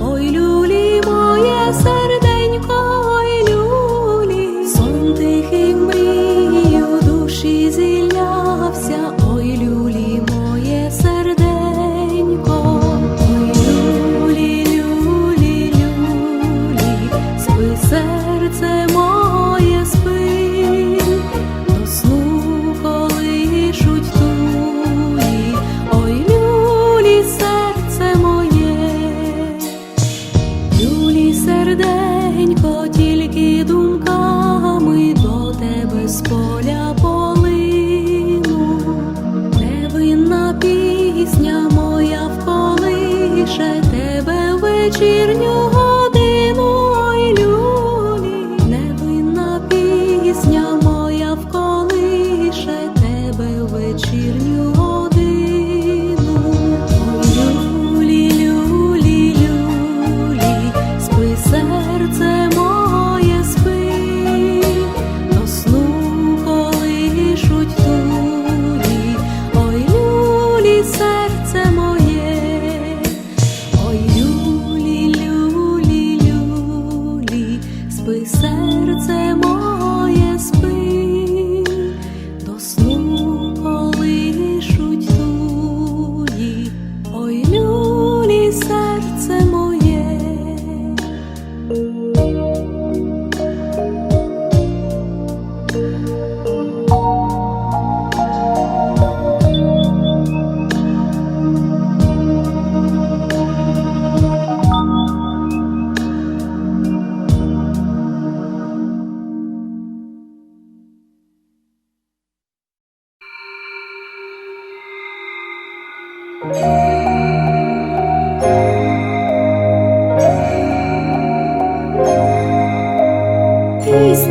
Oylu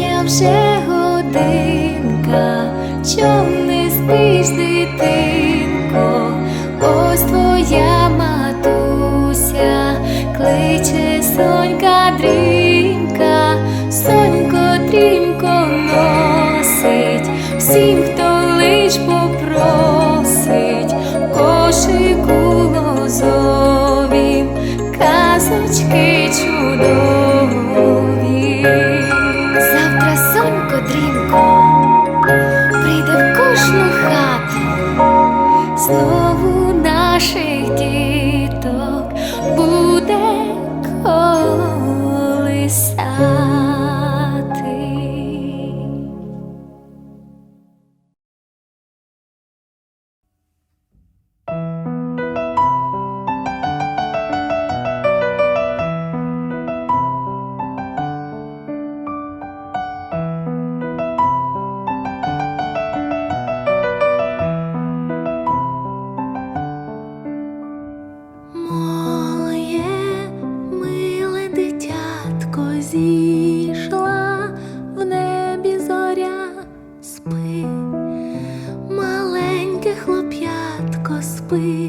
Остання вже годинка, чом не спиш, дитинко, ось твоя матуся, кличе сонька дрімка, сонько дрімко носить, всім, хто лиш попросить, кошику лозовім, казочки чудові. so please.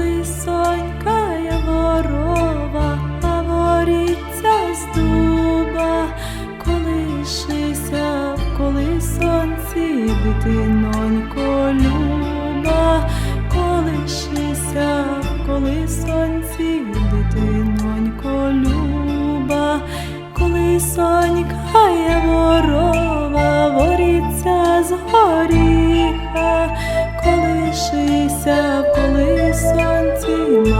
висонька я ворова, а воріться з дуба, колишися, коли сонці дитинонько люба, колишися, коли сонці дитинонько люба, коли сонька я ворова, воріться з горіха, колишися, коли сонці,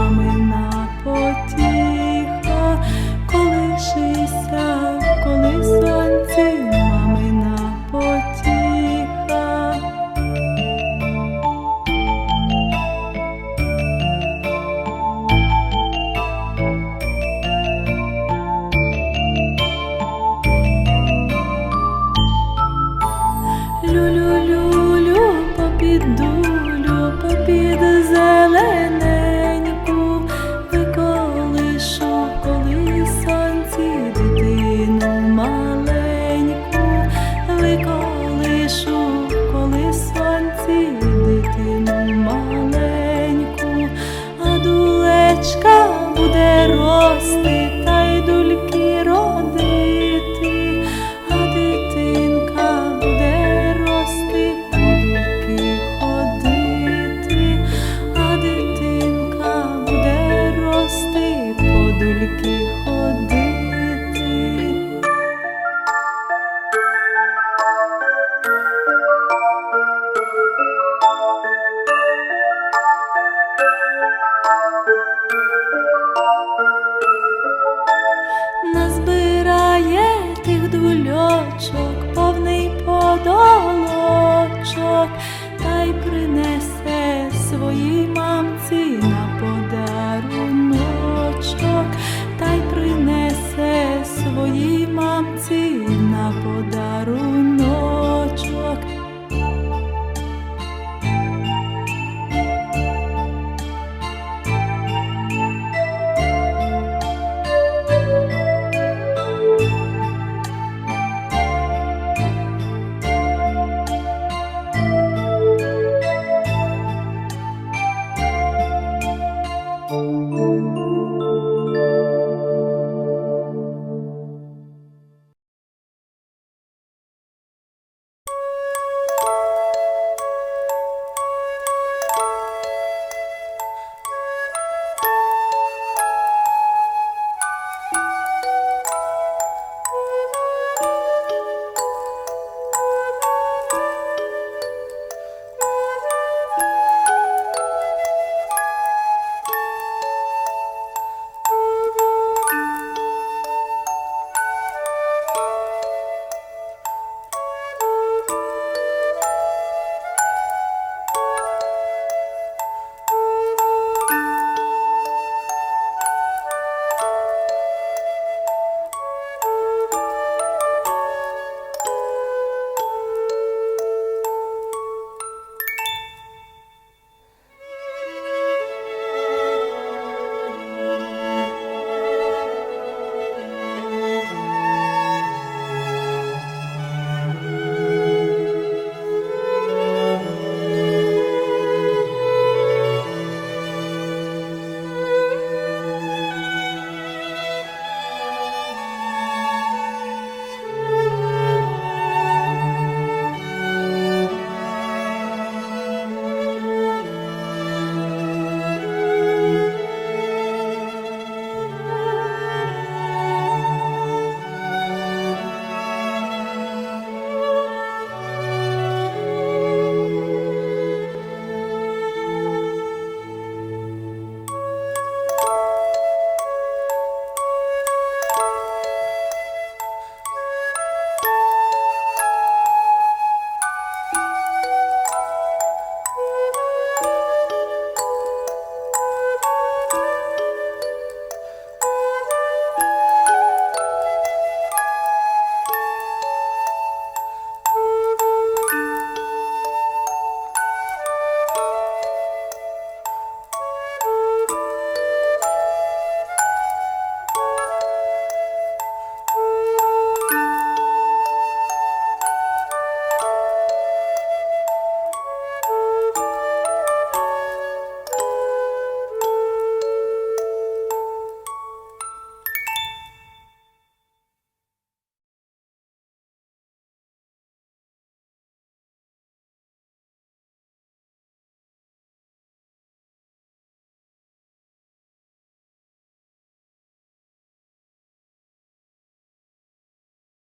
дочка буде рости, та й дульки родити, а дитинка буде рости, дульки ходити, а дитинка буде рости, подульки ходити. Thank you. Назбирає тих дульочок, повний подолочок.